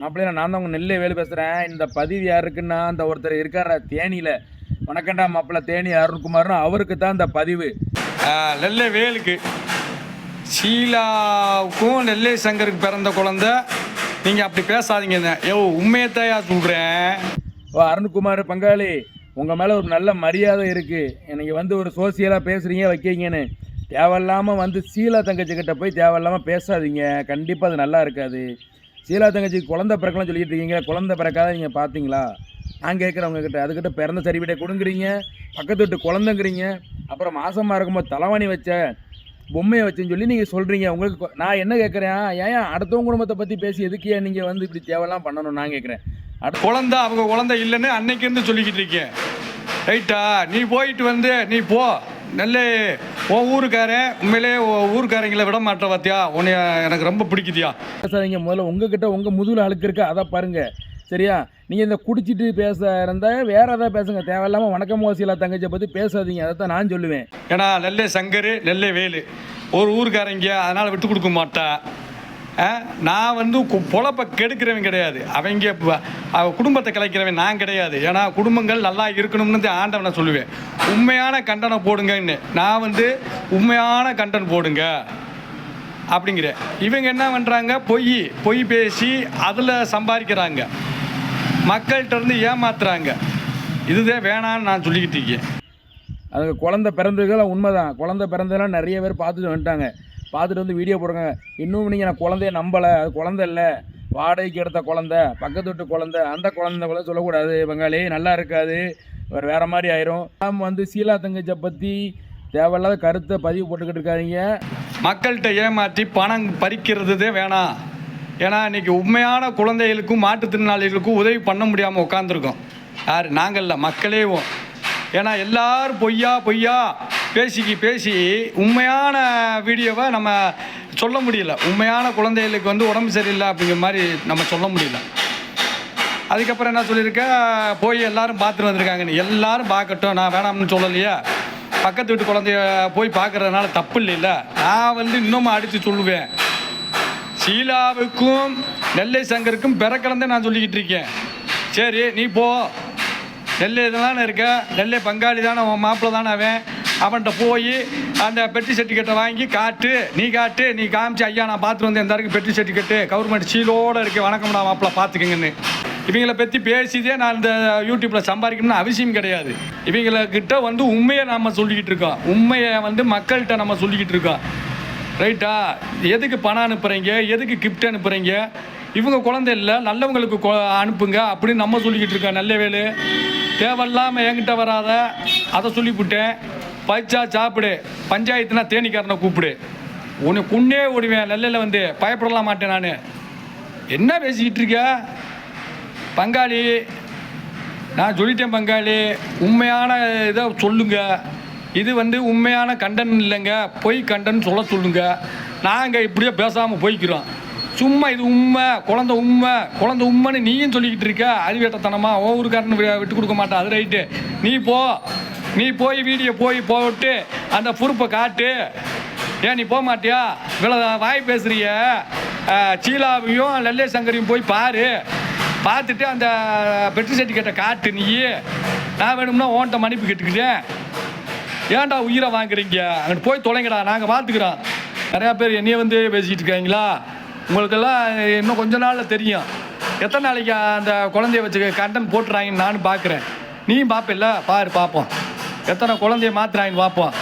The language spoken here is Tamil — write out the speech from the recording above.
மாப்பிள்ளையா நான் தான் உங்கள் நெல்லை வேலு பேசுகிறேன் இந்த பதிவு யாருக்குன்னா அந்த ஒருத்தர் இருக்கார தேனியில். வணக்கண்டா மாப்பிள்ளை தேனி அருண்குமார்னு அவருக்கு தான் இந்த பதிவு. நெல்லை வேலுக்கு. ஷீலாவுக்கும் நெல்லை சங்கருக்கு பிறந்த குழந்தை. நீங்கள் அப்படி பேசாதீங்க யோ உண்மையத்தையா சொல்கிறேன் ஓ அருண்குமார் பங்காளி உங்கள் மேலே ஒரு நல்ல மரியாதை இருக்குது எனக்கு வந்து ஒரு சோசியலாக பேசுகிறீங்க வைக்கீங்கன்னு. தேவையில்லாமல் வந்து சீலா தங்கச்சிக்கிட்ட போய் தேவையில்லாமல் பேசாதீங்க. கண்டிப்பாக அது நல்லா இருக்காது. சீலா தங்கச்சிக்கு குழந்தை பிறக்கலாம் சொல்லிட்டு இருக்கீங்க. குழந்தை பிறக்காத நீங்கள் பார்த்தீங்களா நான் கேட்குறவங்கக்கிட்ட அதுக்கிட்ட பிறந்த சர்டிஃபிகேட் கொடுங்குறீங்க. பக்கத்து வீட்டு குழந்தைங்கிறீங்க. அப்புறம் மாசமாக இருக்கும்போது தலைவாணி வச்ச பொம்மையை வச்சேன்னு சொல்லி நீங்கள் சொல்கிறீங்க உங்களுக்கு நான் என்ன கேட்குறேன்? ஏன் அடுத்தவங்க குடும்பத்தை பற்றி பேசி எதுக்கு ஏன் நீங்கள் வந்து இப்படி தேவையெல்லாம் பண்ணணும் நான் கேட்குறேன். அடுத்த குழந்தை அவங்க குழந்தை இல்லைன்னு அன்னைக்கு இருந்து சொல்லிக்கிட்டு இருக்கேன் ரைட்டா? நீ போயிட்டு வந்து நீ போ. நெல்லை உன் ஊருக்காரன் உண்மையிலே ஊருக்காரங்களை விட மாட்டேன் பார்த்தியா உன்னை எனக்கு ரொம்ப பிடிக்குதியா? பேசாதீங்க முதல்ல உங்ககிட்ட உங்கள் முதுகில் அழுக்கு இருக்கு அதை பாருங்க. சரியா? நீங்கள் இந்த குடிச்சிட்டு பேச இருந்தால் வேற ஏதாவது பேசுங்க. தேவையில்லாமல் வணக்கம் மோசிலா தங்கச்சியை பற்றி பேசாதீங்க. அதை தான் நான் சொல்லுவேன். ஏன்னா நெல்லை சங்கர் நெல்லை வேலு. ஒரு ஊருக்காரங்க அதனால் விட்டு கொடுக்க மாட்டா. ஆ, நான் வந்து கு- பொழப்ப கெடுக்கிறவன் கிடையாது. அவங்க குடும்பத்தை கலைக்கிறவன் நான் கிடையாது. ஏன்னா குடும்பங்கள் நல்லா இருக்கணும்னு தான் ஆண்டவனை சொல்லுவேன். உண்மையான கண்டனம் போடுங்கன்னு. நான் வந்து உண்மையான கண்டன் போடுங்க. அப்படிங்கிற. இவங்க என்ன பண்ணுறாங்க பொய் பொய் பேசி அதில் சம்பாதிக்கிறாங்க. மக்கள்கிட்ட இருந்து ஏமாத்துறாங்க. இதுதான் வேணான்னு நான் சொல்லிக்கிட்டு இருக்கேன். அது குழந்தை பிறந்ததுக்கெல்லாம் உண்மைதான். குழந்தை பிறந்ததெல்லாம் நிறைய பேர் பார்த்துட்டு வந்துட்டாங்க. பார்த்துட்டு வந்து வீடியோ போடுங்க. இன்னும் நீங்கள் நான் குழந்தைய நம்பலை. அது குழந்தை இல்லை. வாடகைக்கு எடுத்த குழந்தை பக்கத்து வீட்டு குழந்தை அந்த குழந்தை கூட சொல்லக்கூடாது. பங்காளி நல்லா இருக்காது. வேறு வேறு மாதிரி ஆயிரும். நாம் வந்து சீலா தங்கச்சை பற்றி தேவையில்லாத கருத்தை பதிவு போட்டுக்கிட்டு இருக்காதீங்க. மக்கள்கிட்ட ஏமாற்றி பணம் பறிக்கிறதே வேணாம். ஏன்னா இன்றைக்கி உண்மையான குழந்தைகளுக்கும் மாற்றுத்திறனாளிகளுக்கும் உதவி பண்ண முடியாமல் உட்காந்துருக்கோம் யார்? நாங்கள் இல்லை மக்களேவும் ஏன்னா எல்லாரும் பொய்யா பொய்யா. பேசிக்கு பேசி உண்மையான வீடியோவை நம்ம சொல்ல முடியல. உண்மையான குழந்தைகளுக்கு வந்து உடம்பு சரியில்லை அப்படிங்கிற மாதிரி நம்ம சொல்ல முடியல. அதுக்கப்புறம் என்ன சொல்லியிருக்க? போய் எல்லாரும் பார்த்துட்டு வந்திருக்காங்கன்னு எல்லாரும் பார்க்கட்டும். நான் வேணாம்னு சொல்லலையா. பக்கத்து வீட்டு குழந்தைய போய் பார்க்கறதுனால தப்பு இல்லைல்ல. நான் வந்து இன்னமும் அடித்து சொல்லுவேன். ஷீலாவுக்கும் நெல்லை சங்கருக்கும் பிறக்கலந்தே நான் சொல்லிக்கிட்டு இருக்கேன். சரி நீ போ. நெல்லை தானே இருக்க? நெல்லை பங்காளி தானே உன் மாப்பிள்ளை தானே அவன்? அவன்கிட்ட போய் அந்த பெட்டி சர்டிஃபிகேட்டை வாங்கி காட்டு நீ காட்டு நீ காமிச்சு ஐயா நான் பார்த்துட்டு வந்து இந்த பெட்டி சர்டிஃபிகேட்டு கவர்மெண்ட் சீலோடு இருக்கு வணக்கம்டா மாப்பிள்ள பார்த்துக்கங்கன்னு இவங்களை பற்றி பேசிதே நான் இந்த யூடியூப்பில் சம்பாதிக்கணும்னு அவசியம் கிடையாது. இவங்கக்கிட்ட வந்து உண்மையை நம்ம சொல்லிக்கிட்டு இருக்கோம். உண்மையை வந்து மக்கள்கிட்ட நம்ம சொல்லிக்கிட்டு இருக்கோம். ரைட்டா எதுக்கு பணம் அனுப்புகிறீங்க எதுக்கு கிஃப்ட் அனுப்புகிறீங்க இவங்க குழந்தை இல்லை நல்லவங்களுக்கு கொ- அனுப்புங்க அப்படின்னு நம்ம சொல்லிக்கிட்டு இருக்கோம் நல்ல வேலு தேவையில்லாமல் என்கிட்ட வராத அதை சொல்லிவிட்டேன் பச்சா சாப்பிடு பஞ்சாயத்துனா தேனிக்காரனை கூப்பிடு. உன்னை குன்னே ஓடுவேன் நெல்லையில் வந்து பயப்படலாம் மாட்டேன் நான். என்ன பேசிக்கிட்டு இருக்க? பங்காளி நான் சொல்லிட்டேன் பங்காளி உண்மையான இதை சொல்லுங்க. இது வந்து உண்மையான கண்டன் இல்லைங்க பொய் கண்டன் சொல்ல சொல்லுங்க. நாங்கள் இப்படியே பேசாமல் போய்க்கிறோம். சும்மா இது உண்மை குழந்த உண்மை குழந்த உண்மைன்னு நீயும் சொல்லிக்கிட்டு இருக்க. அறிவேட்டத்தனமா ஓ ஊருக்காரன் விட்டு கொடுக்க மாட்டேன் அது ரைட்டு நீ போ. நீ போய் வீடியோ போய் போட்டு அந்த பொறுப்பை காட்டு. ஏன் நீ போக மாட்டியா இவ்வளோ வாய் பேசுறிய? சீலாவையும் லல்லே சங்கரையும் போய் பாரு. பார்த்துட்டு அந்த பெட்ரி சர்டிஃபிகேட்டை காட்டு நீ. நான் வேணும்னா ஓன்ட்ட மன்னிப்பு கேட்டுக்கிட்டேன். ஏன்டா உயிரை வாங்குறீங்க? அங்கிட்டு போய் தொலைங்கடா நாங்கள் பார்த்துக்குறோம் நிறையா பேர் என்னைய வந்து பேசிக்கிட்டு இருக்காங்களா? உங்களுக்கெல்லாம் இன்னும் கொஞ்ச நாளில் தெரியும். எத்தனை நாளைக்கு அந்த குழந்தைய வச்சு கண்டன் போட்டுறாங்கன்னு நானும் பார்க்குறேன். நீயும் பார்ப்பில்ல பாரு பார்ப்போம். எத்தனை குழந்தைய மாத்திராங்க பார்ப்போம்